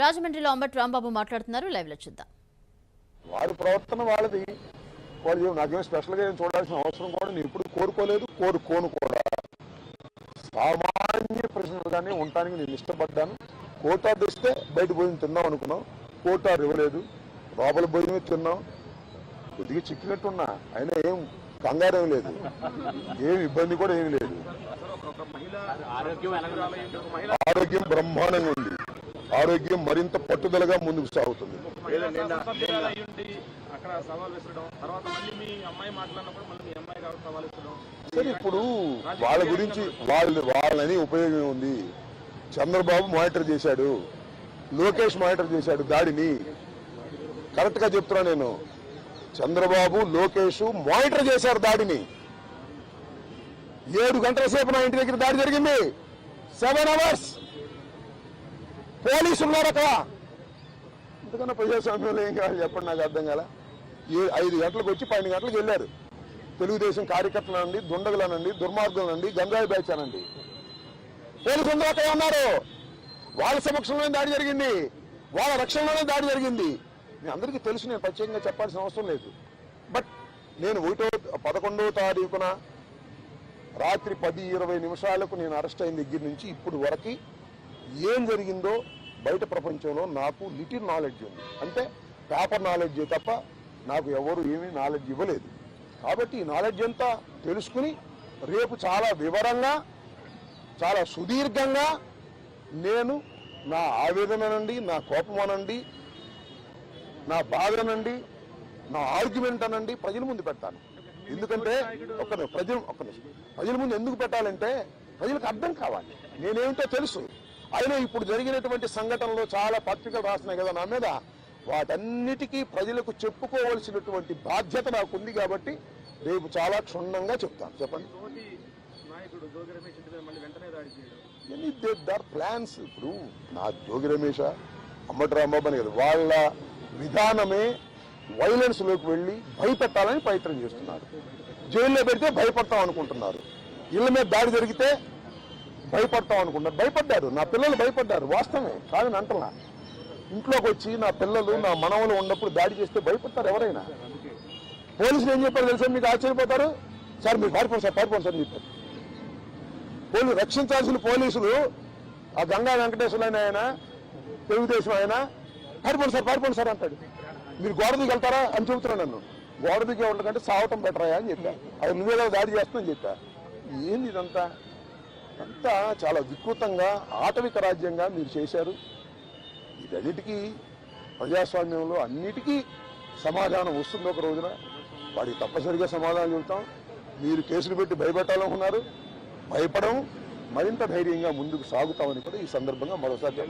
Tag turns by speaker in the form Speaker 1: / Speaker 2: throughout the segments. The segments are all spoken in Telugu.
Speaker 1: రాజమండ్రిలో అంబటి రాంబాబు మాట్లాడుతున్నారు. లైవ్లో చూద్దాం.
Speaker 2: వాడి ప్రవర్తన వాళ్ళది. వాళ్ళు నాకేం స్పెషల్గా ఏం చూడాల్సిన అవసరం కూడా నేను ఎప్పుడు కోరుకోలేదు. కోరుకోను కూడా. సామాన్య ప్రశ్నలుగానే ఉండటానికి నేను ఇష్టపడ్డాను. కోటార్ తెస్తే బయట భోజనం తిందాం అనుకున్నాం. కోటార్ ఇవ్వలేదు. లోపల భోజనమే తిన్నాం. కొద్దిగా చిక్కినట్టున్నా. అయినా ఏం కంగారు ఏం లేదు. ఏం ఇబ్బంది కూడా ఏం లేదు. ఆరోగ్యం బ్రహ్మాండంగా ఉంది. ఆరోగ్యం మరింత పట్టుదలగా ముందుకు సాగుతుంది. సరే ఇప్పుడు వాళ్ళ గురించి వాళ్ళు వాళ్ళని ఉపయోగం ఉంది. చంద్రబాబు మానిటర్ చేశాడు లోకేష్ మానిటర్ చేశాడు దాడిని. కరెక్ట్గా చెప్తున్నా నేను. చంద్రబాబు లోకేష్ మానిటర్ చేశారు దాడిని. ఏడు గంటల సేపు నా ఇంటి దగ్గర దాడి జరిగింది. సెవెన్ అవర్స్ పోలీసులు ఉన్నారు అక్కడ. ఎందుకన్నా ప్రజాస్వామ్యంలో ఏం కావాలి చెప్పండి నాకు అర్థం కాల. ఏ ఐదు గంటలకు వచ్చి పన్నెండు గంటలకు వెళ్ళారు. తెలుగుదేశం కార్యకర్తలనండి దుండగులనండి దుర్మార్గులనండి గంజాయి బ్యాచ్ అనండి పోలీసులు అక్కడ ఉన్నారు. వాళ్ళ సమక్షంలోనే దాడి జరిగింది. వాళ్ళ రక్షణలోనే దాడి జరిగింది. మీ అందరికీ తెలుసు నేను ప్రత్యేకంగా చెప్పాల్సిన అవసరం లేదు. బట్ నేను ఒకటో పదకొండవ తారీఖున రాత్రి పది ఇరవై నిమిషాలకు నేను అరెస్ట్ అయిన దగ్గర నుంచి ఇప్పుడు వరకు ఏం జరిగిందో బయట ప్రపంచంలో నాకు లిటిల్ నాలెడ్జ్ ఉంది. అంటే పేపర్ నాలెడ్జ్ తప్ప నాకు ఎవరు ఏమీ నాలెడ్జ్ ఇవ్వలేదు. కాబట్టి ఈ నాలెడ్జ్ అంతా తెలుసుకుని రేపు చాలా వివరంగా చాలా సుదీర్ఘంగా నేను నా ఆవేదననండి నా కోపం అనండి నా బాధ అనండి నా ఆర్గ్యుమెంట్ అనండి ప్రజల ముందు పెడతాను. ఎందుకంటే ఒక ప్రజలు ఒక ప్రజల ముందు ఎందుకు పెట్టాలంటే ప్రజలకు అర్థం కావాలి. నేనేమిటో తెలుసు. అయినా ఇప్పుడు జరిగినటువంటి సంఘటనలో చాలా పత్రికలు రాస్తున్నాయి కదా నా మీద. వాటన్నిటికీ ప్రజలకు చెప్పుకోవలసినటువంటి బాధ్యత నాకు ఉంది కాబట్టి రేపు చాలా క్షుణ్ణంగా చెప్తాను. చెప్పండి. దర్ ప్లాన్స్ ఇప్పుడు నా జోగి రమేష అమ్మటి రాంబాబు అని కదా వాళ్ళ విధానమే వైలెన్స్లోకి వెళ్ళి భయపెట్టాలని ప్రయత్నం చేస్తున్నారు. జైల్లో పెడితే భయపడతాం అనుకుంటున్నారు. ఇళ్ళ మీద దాడి జరిగితే భయపడతాం అనుకున్నారు భయపడ్డారు. నా పిల్లలు భయపడ్డారు వాస్తవమే. కాదని అంటలా ఇంట్లోకి వచ్చి నా పిల్లలు నా మనవలు ఉన్నప్పుడు దాడి చేస్తే భయపడతారు ఎవరైనా? పోలీసులు ఏం చెప్పారు తెలుసా? మీకు ఆశ్చర్యపోతారు? సార్ మీరు పారిపోండి సార్ పారిపోండి సార్ అని చెప్పారు. పోలీసు రక్షించాల్సిన పోలీసులు ఆ గంగా వెంకటేశ్వర ఆయన తెలుగుదేశం ఆయన పారిపోండి సార్ పారిపోండి సార్ అంటాడు. మీరు గోడ దిగి వెళ్తారా అని చెబుతున్నాను నన్ను. గోడ దిగే ఉండకంటే సావటం బెటరా అని చెప్పా. అది నువ్వేదో దాడి చేస్తున్నావు చెప్పా. ఏంది ఇదంతా? అంతా చాలా వికృతంగా ఆటవిక రాజ్యంగా మీరు చేశారు. వీటన్నిటికీ ప్రజాస్వామ్యంలో అన్నిటికీ సమాధానం వస్తుంది ఒక రోజున. వాడికి తప్పనిసరిగా సమాధానం చెబుతాం. మీరు కేసులు పెట్టి భయపెట్టాలనుకున్నారు. భయపడం మరింత ధైర్యంగా ముందుకు సాగుతామని కూడా ఈ సందర్భంగా మరోసారి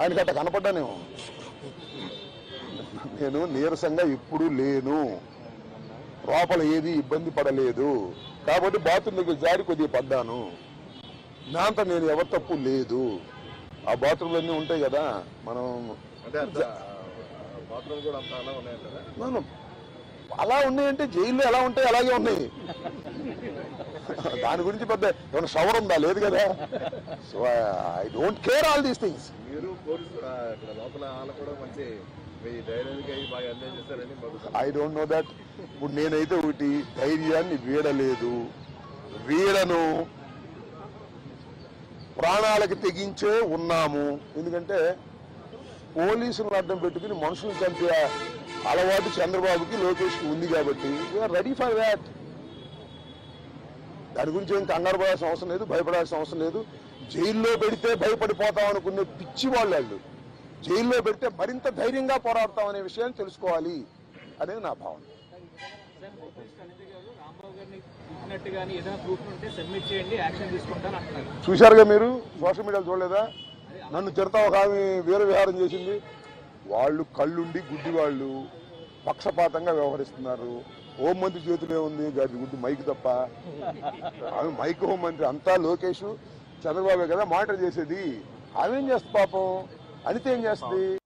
Speaker 2: ఆయనకి అట్ట కనపడ్డానేమో. నేను నీరసంగా ఎప్పుడూ లేను. లోపల ఏది ఇబ్బంది పడలేదు. కాబట్టి బాత్రూమ్ దగ్గర జారి కొద్దిగా పడ్డాను. దాంతో నేను ఎవరి తప్పు లేదు. ఆ బాత్రూమ్లు అన్నీ ఉంటాయి కదా మనం
Speaker 3: అలా
Speaker 2: ఉన్నాయంటే జైల్లో ఎలా ఉంటాయి? అలాగే ఉన్నాయి. దాని గురించి పెద్ద ఏమైనా షవర్ ఉందా? లేదు కదా. So I don't care all these things
Speaker 3: మీరు లోపల కూడా మంచి
Speaker 2: ఐ డోంట్ నో దట్ ఇప్పుడు నేనైతే ఒకటి ధైర్యాన్ని వీడలేదు. వీడను ప్రాణాలకు తెగించే ఉన్నాము. ఎందుకంటే పోలీసులను అడ్డం పెట్టుకుని మనుషులు చంపే అలవాటు చంద్రబాబుకి లోకేష్కి ఉంది కాబట్టి వీఆర్ రెడీ ఫర్ దాట్ దాని గురించి ఏం కంగారు పడాల్సిన అవసరం లేదు భయపడాల్సిన అవసరం లేదు. జైల్లో పెడితే భయపడిపోతాం అనుకునే పిచ్చి వాళ్ళు వాళ్ళు. జైల్లో పెడితే మరింత ధైర్యంగా పోరాడతాం అనే విషయాన్ని తెలుసుకోవాలి అనేది నా భావన. చూశారుగా మీరు? సోషల్ మీడియాలో చూడలేదా? నన్ను తిడతా ఒక ఆమె వీర విహారం చేసింది. వాళ్ళు కళ్ళుండి గుడ్డి వాళ్ళు పక్షపాతంగా వ్యవహరిస్తున్నారు. హోంమంత్రి చేతిలో ఉంది గారి గుడ్డి మైక్ తప్ప. ఆమె మైక్ హోంమంత్రి అంతా లోకేష్ చంద్రబాబే కదా మానిటర్ చేసేది. ఆమె ఏం చేస్తుంది పాపం? అనిత ఏం చేస్తుంది?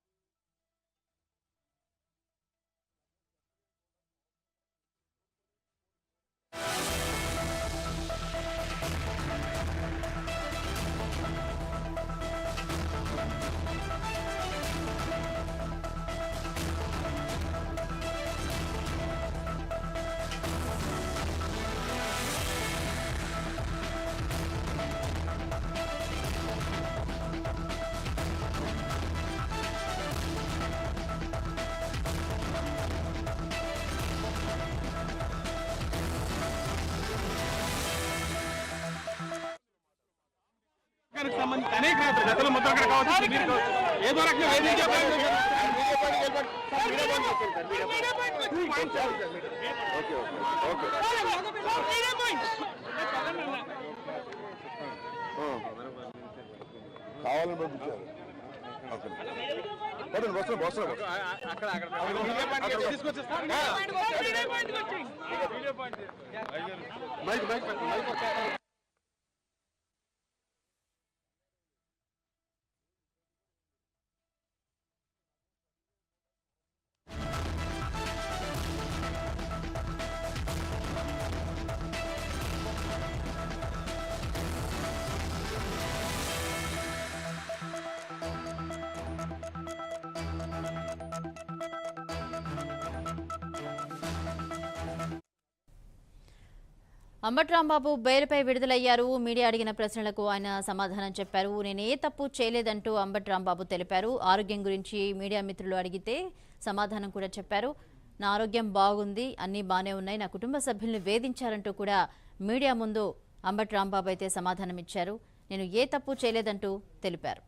Speaker 4: నియోజకవర్గానికి సంబంధించి అనేక నేతలు గతంలో ముద్రగడ కావచ్చు మీరు కావచ్చు. ఏదో రకంగా.
Speaker 2: కావాలని పంపించారు. పదండి వస్తున్నాం వస్తున్నాం
Speaker 4: అక్కడ
Speaker 2: మైక్ మైక్
Speaker 1: అంబట్ రాంబాబు బెయిల్పై విడుదలయ్యారు. మీడియా అడిగిన ప్రశ్నలకు ఆయన సమాధానం చెప్పారు. నేను ఏ తప్పు చేయలేదంటూ అంబట్ రాంబాబు తెలిపారు. ఆరోగ్యం గురించి మీడియా మిత్రులు అడిగితే సమాధానం కూడా చెప్పారు. నా ఆరోగ్యం బాగుంది అన్నీ బాగానే ఉన్నాయి నా కుటుంబ సభ్యుల్ని వేధించారంటూ కూడా మీడియా ముందు అంబట్ రాంబాబు అయితే సమాధానం ఇచ్చారు నేను ఏ తప్పు చేయలేదంటూ తెలిపారు.